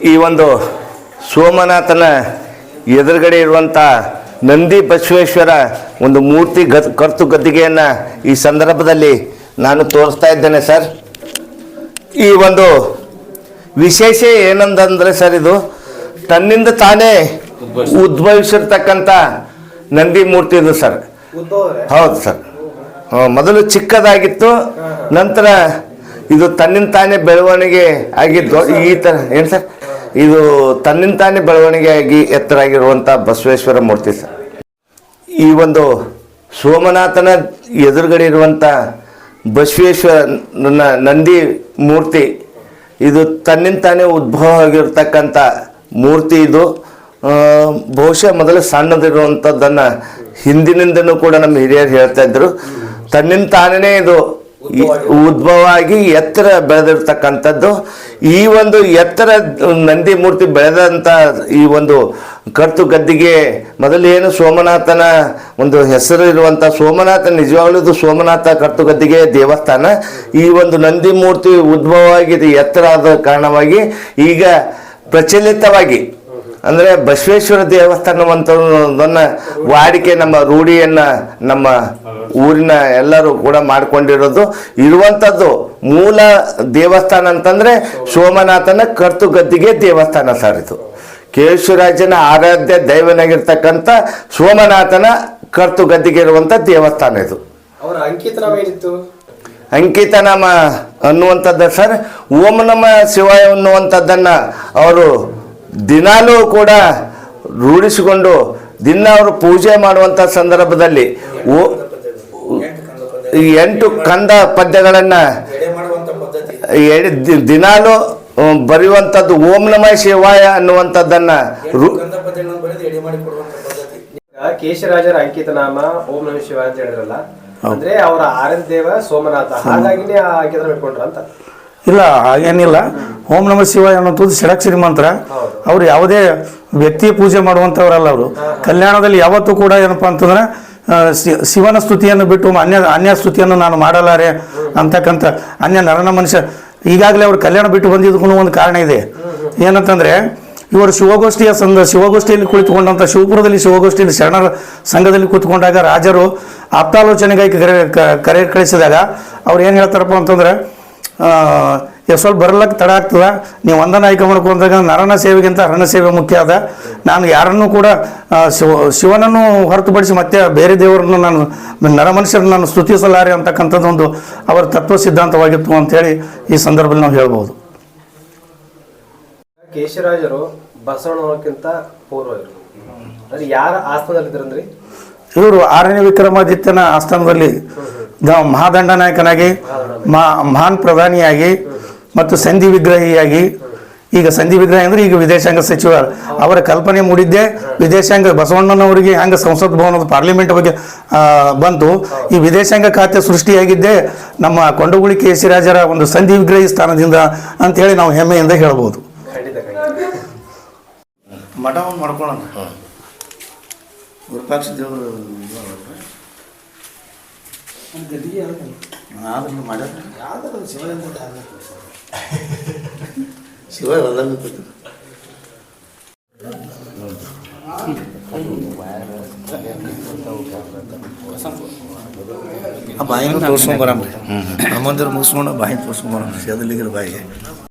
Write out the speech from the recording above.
ಈ ಒಂದು ಸೋಮನಾಥನ ಎದುರುಗಡೆ ಇರುವಂಥ ನಂದಿ ಬಸವೇಶ್ವರ ಒಂದು ಮೂರ್ತಿ ಗತ್ ಕರ್ತು ಗದ್ದಿಗೆಯನ್ನು ಈ ಸಂದರ್ಭದಲ್ಲಿ ನಾನು ತೋರಿಸ್ತಾ ಇದ್ದೇನೆ ಸರ್. ಈ ಒಂದು ವಿಶೇಷ ಏನಂತಂದರೆ ಸರ್ ಇದು ತನ್ನಿಂದ ತಾನೇ ಉದ್ಭವಿಸಿರ್ತಕ್ಕಂಥ ನಂದಿ ಮೂರ್ತಿ ಇದು ಸರ್. ಹೌದು ಸರ್. ಮೊದಲು ಚಿಕ್ಕದಾಗಿತ್ತು ನಂತರ ಇದು ತನ್ನಿಂದ ತಾನೇ ಬೆಳವಣಿಗೆ ಆಗಿದ್ದು ಈ ಥರ ಏನು ಸರ್? ಇದು ತನ್ನಿಂದ ಬೆಳವಣಿಗೆಯಾಗಿ ಬೆಳವಣಿಗೆ ಆಗಿ ಎತ್ತರ ಆಗಿರುವಂಥ ಬಸವೇಶ್ವರ ಮೂರ್ತಿ ಸರ್. ಈ ಒಂದು ಸೋಮನಾಥನ ಎದುರುಗಡೆ ಇರುವಂಥ ಬಸವೇಶ್ವರ ನಂದಿ ಮೂರ್ತಿ, ಇದು ತನ್ನಿಂದ ತಾನೇ ಉದ್ಭವ ಆಗಿರ್ತಕ್ಕಂಥ ಮೂರ್ತಿ ಇದು. ಬಹುಶಃ ಮೊದಲು ಸಣ್ಣದಿರುವಂಥದ್ದನ್ನು ಹಿಂದಿನಿಂದನೂ ಕೂಡ ನಮ್ಮ ಹಿರಿಯರು ಹೇಳ್ತಾ ಇದ್ದರು ತನ್ನಿಂದ ತಾನೇ ಇದು ಉದ್ಭವ ಆಗಿ ಎತ್ತರ ಬೆಳೆದಿರ್ತಕ್ಕಂಥದ್ದು. ಈ ಒಂದು ಎತ್ತರ ನಂದಿ ಮೂರ್ತಿ ಬೆಳೆದಂಥ ಈ ಒಂದು ಕರ್ತು ಗದ್ದಿಗೆ ಮೊದಲು ಏನು ಸೋಮನಾಥನ ಒಂದು ಹೆಸರು ಇರುವಂಥ ಸೋಮನಾಥ ನಿಜವಾಗ್ಲೂ ಇದು ಸೋಮನಾಥ ಕರ್ತು ಗದ್ದಿಗೆ ದೇವಸ್ಥಾನ. ಈ ಒಂದು ನಂದಿ ಮೂರ್ತಿ ಉದ್ಭವವಾಗಿ ಎತ್ತರ ಆದ ಕಾರಣವಾಗಿ ಈಗ ಪ್ರಚಲಿತವಾಗಿ ಅಂದರೆ ಬಸವೇಶ್ವರ ದೇವಸ್ಥಾನವಂಥದ್ದನ್ನು ವಾಡಿಕೆ ನಮ್ಮ ರೂಢಿಯನ್ನು ನಮ್ಮ ಊರಿನ ಎಲ್ಲರೂ ಕೂಡ ಮಾಡಿಕೊಂಡಿರೋದು. ಇರುವಂಥದ್ದು ಮೂಲ ದೇವಸ್ಥಾನ ಅಂತಂದರೆ ಸೋಮನಾಥನ ಕರ್ತು ಗದ್ದಿಗೆ ದೇವಸ್ಥಾನ ಸರ್ ಇದು ಕೇಶವರಾಜನ ಆರಾಧ್ಯ ದೈವನಾಗಿರ್ತಕ್ಕಂಥ ಸೋಮನಾಥನ ಕರ್ತು ಗದ್ದಿಗೆ ಇರುವಂಥ ದೇವಸ್ಥಾನ ಇದು. ಅವರ ಅಂಕಿತ ನಾಮ ಏನಿತ್ತು ಅಂಕಿತನಾಮ ಅನ್ನುವಂಥದ್ದು ಸರ್ ಓಂ ನಮ ಶಿವಾಯ ಅನ್ನುವಂಥದ್ದನ್ನು ಅವರು ದಿನಾಲೂ ಕೂಡ ರೂಢಿಸಿಕೊಂಡು ದಿನ ಅವರು ಪೂಜೆ ಮಾಡುವಂಥ ಸಂದರ್ಭದಲ್ಲಿ ಓ ಎಂಟು ಕಂದ ಪದ್ಯಗಳನ್ನು ದಿನಾಲೂ ಬರೆಯುವಂಥದ್ದು ಓಂ ನಮ ಶಿವಾಯ ಅನ್ನುವಂಥದ್ದನ್ನು ಕೇಶರಾಜರ ಅಂಕಿತ ನಾಮ ಓಂ ನಮ ಶಿವಾಯ ಅಂತ ಹೇಳಿದ್ರಲ್ಲ. ಅಂದ್ರೆ ಅವರ ಆರಂದೇವ ದೇವ ಸೋಮನಾಥ. ಹಾಗಾಗಿನೇ ಆ ಅಂಕಿತ ಇಟ್ಕೊಂಡ್ರ ಅಂತ. ಇಲ್ಲ ಹಾಗೇನಿಲ್ಲ ಓಂ ನಮ ಶಿವಾಯ ಅನ್ನೋದು ಷಡಕ್ಷರಿ ಮಂತ್ರ ಹೌದು. ಅವ್ರು ಯಾವುದೇ ವ್ಯಕ್ತಿ ಪೂಜೆ ಮಾಡುವಂಥವ್ರಲ್ಲ ಅವರು. ಕಲ್ಯಾಣದಲ್ಲಿ ಯಾವತ್ತೂ ಕೂಡ ಏನಪ್ಪ ಅಂತಂದ್ರೆ ಶಿವನ ಸ್ತುತಿಯನ್ನು ಬಿಟ್ಟು ಅನ್ಯ ಅನ್ಯ ಸ್ತುತಿಯನ್ನು ನಾನು ಮಾಡಲಾರೆ ಅಂತಕ್ಕಂಥ ಅನ್ಯ ನರನ ಮನುಷ್ಯ. ಈಗಾಗಲೇ ಅವರು ಕಲ್ಯಾಣ ಬಿಟ್ಟು ಬಂದಿದ್ದಕ್ಕೂ ಒಂದು ಕಾರಣ ಇದೆ. ಏನಂತಂದ್ರೆ, ಇವರು ಶಿವಗೋಷ್ಠಿಯ ಸಂದ ಶಿವಗೋಷ್ಠಿಯಲ್ಲಿ ಕುಳಿತುಕೊಂಡಂಥ ಶಿವಪುರದಲ್ಲಿ ಶಿವಗೋಷ್ಠಿಯಲ್ಲಿ ಶರಣರ ಸಂಘದಲ್ಲಿ ಕೂತ್ಕೊಂಡಾಗ ರಾಜರು ಆಪ್ತಾಲೋಚನೆಗಾಗಿ ಕರೆ ಕರೆ ಕಳಿಸಿದಾಗ ಅವ್ರು ಏನು ಹೇಳ್ತಾರಪ್ಪ ಅಂತಂದ್ರೆ ಸ್ವಲ್ಪ ಬರ್ಲಕ್ಕೆ ತಡ ಆಗ್ತದೆ? ನೀವು ಒಂದನ ಆಯ್ಕೆ ಮಾಡ್ಕೊಂಡಾಗ ನರನ ಸೇವೆಗಿಂತ ಹರಣ ಸೇವೆ ಮುಖ್ಯ ಅದ. ನಾನು ಯಾರನ್ನೂ ಕೂಡ ಶಿವ ಶಿವನನ್ನು ಹೊರತುಪಡಿಸಿ ಮತ್ತೆ ಬೇರೆ ದೇವರನ್ನು ನಾನು ನರ ಮನುಷ್ಯರನ್ನು ನಾನು ಸ್ತುತಿಸಲಾರೆ ಅಂತಕ್ಕಂಥದ್ದು ಒಂದು ಅವರ ತತ್ವ ಸಿದ್ಧಾಂತವಾಗಿತ್ತು ಅಂತೇಳಿ ಈ ಸಂದರ್ಭದಲ್ಲಿ ನಾವು ಹೇಳ್ಬೋದು. ಕೇಶರಾಜರು ಬಸವಣ್ಣಕ್ಕಿಂತ ಪೂರ್ವ ಇವರು. ಅಂದ್ರೆ ಯಾರ ಆಸ್ಥಾನದಲ್ಲಿದ್ರಂದ್ರಿ? ಇವರು ಆರನೇ ವಿಕ್ರಮಾದಿತ್ಯನ ಆಸ್ಥಾನದಲ್ಲಿ ದ- ಮಹಾದಂಡ ನಾಯಕನಾಗಿ ಮಹಾ ಮಹಾನ್ ಪ್ರಧಾನಿಯಾಗಿ ಮತ್ತು ಸಂಧಿ ವಿಗ್ರಹಿಯಾಗಿ. ಈಗ ಸಂಧಿ ವಿಗ್ರಹ ಅಂದ್ರೆ ಈಗ ವಿದೇಶಾಂಗ ಸಚಿವ ಅವರ ಕಲ್ಪನೆ ಮೂಡಿದ್ದೇ ವಿದೇಶಾಂಗ ಬಸವಣ್ಣನವರಿಗೆ ಹೆಂಗ ಸಂಸತ್ ಭವನದ ಪಾರ್ಲಿಮೆಂಟ್ ಬಗ್ಗೆ ಬಂತು. ಈ ವಿದೇಶಾಂಗ ಖಾತೆ ಸೃಷ್ಟಿಯಾಗಿದ್ದೇ ನಮ್ಮ ಕೊಂಡಗುಳಿ ಕೇಸಿರಾಜರ ಒಂದು ಸಂಧಿ ವಿಗ್ರಹಿ ಸ್ಥಾನದಿಂದ ಅಂತ ಹೇಳಿ ನಾವು ಹೆಮ್ಮೆಯಿಂದ ಹೇಳ್ಬೋದು. ಮಠವನ್ನು ಮಾಡ್ಕೊಳ್ಳೋಣ. ವಿರೂಪಾಕ್ಷ ದೇವರು ಶಿವ ಬಾಯಿನ ತೋರ್ಸ್ಕೊಂಬರಮ್ರಿ ನಮ್ಮಂದಿರು ಮುಗಿಸ್ಕೊಂಡು ಬಾಯಿ ತೋರ್ಸ್ಕೊಂಬರಮ್ರಿ ಸೇದಲಿಗಿರ ಬಾಯಿಗೆ.